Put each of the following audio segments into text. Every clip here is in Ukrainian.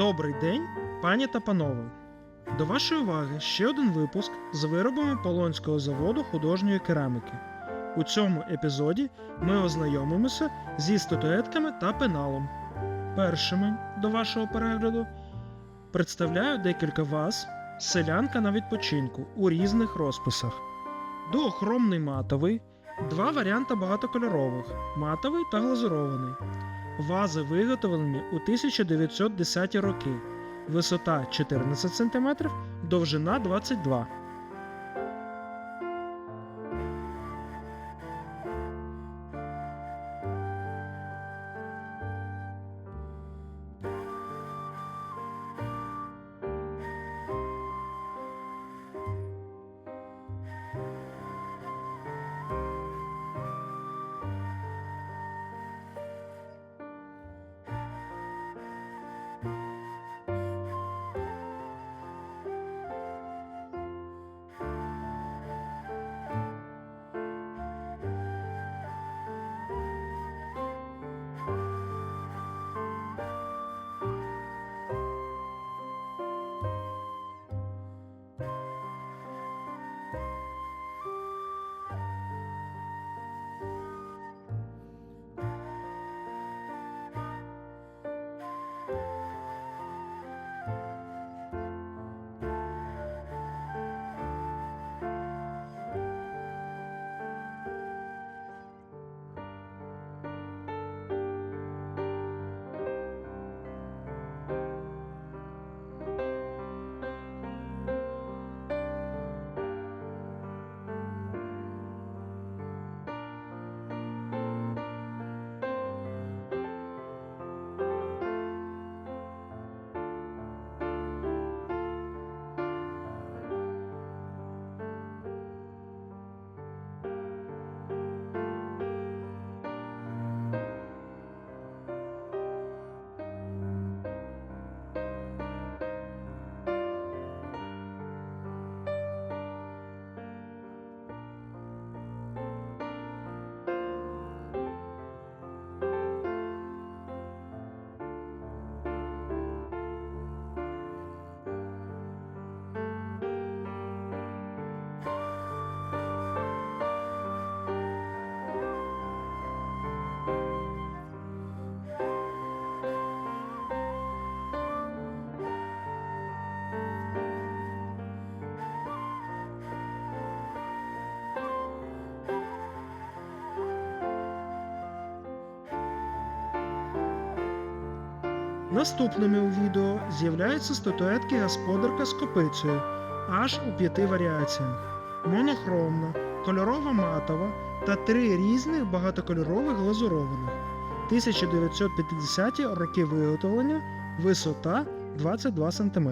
Добрий день, пані та панове. До вашої уваги ще один випуск з виробами Полонського заводу художньої кераміки. У цьому епізоді ми ознайомимося зі статуетками та пеналом. Першими до вашого перегляду представляю декілька ваз селянка на відпочинку у різних розписах. Дуохромний матовий, два варіанти багатокольорових матовий та глазурований. Вази виготовлені у 1910 роки. Висота 14 см, довжина 22 Наступними у відео з'являються статуетки господарка з копицею аж у п'яти варіаціях: монохромна, кольорова матова та три різних багатокольорових глазурованих. 1950 роки виготовлення, висота 22 см.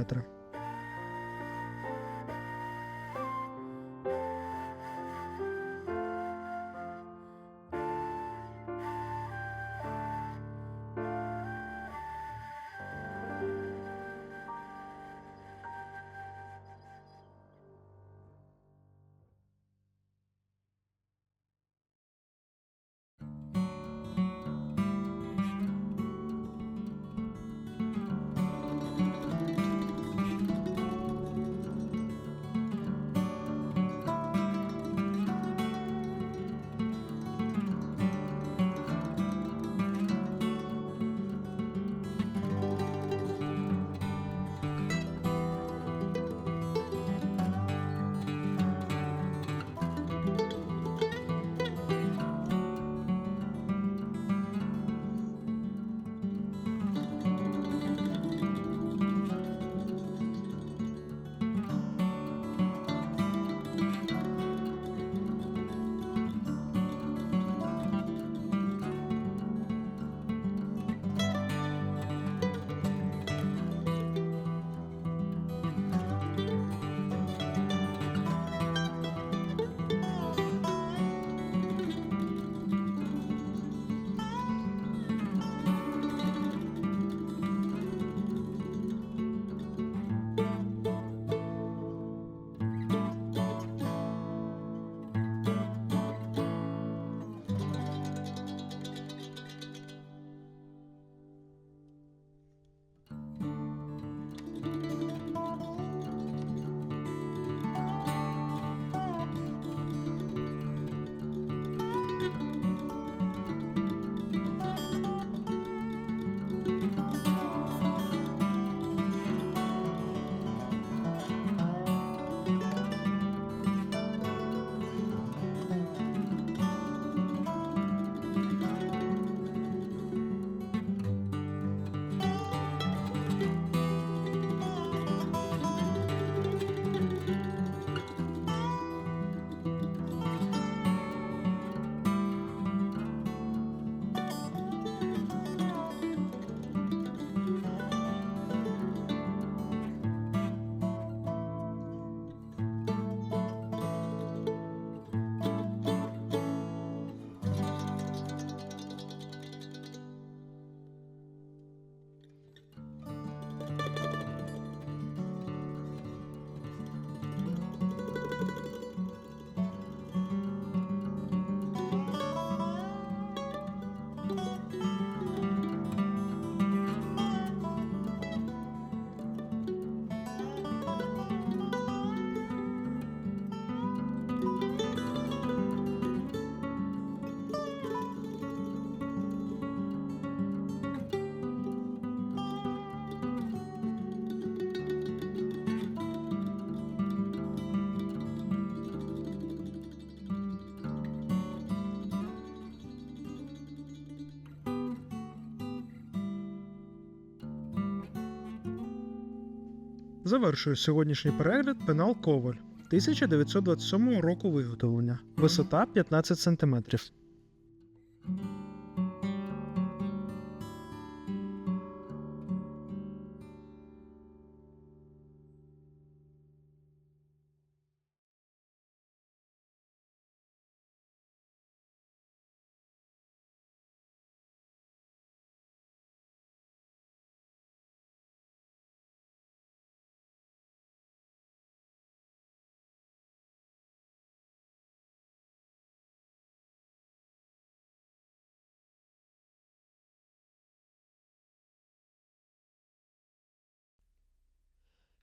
Завершую сьогоднішній перегляд пенал Коваль 1927 року виготовлення. Висота 15 см.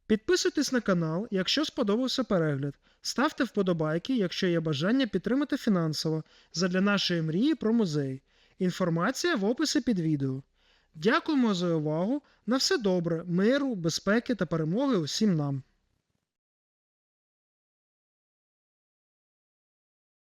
Підписуйтесь на канал, якщо сподобався перегляд. Ставте вподобайки, якщо є бажання підтримати фінансово задля нашої мрії про музей. Інформація в описі під відео. Дякуємо за увагу. На все добре, миру, безпеки та перемоги усім нам.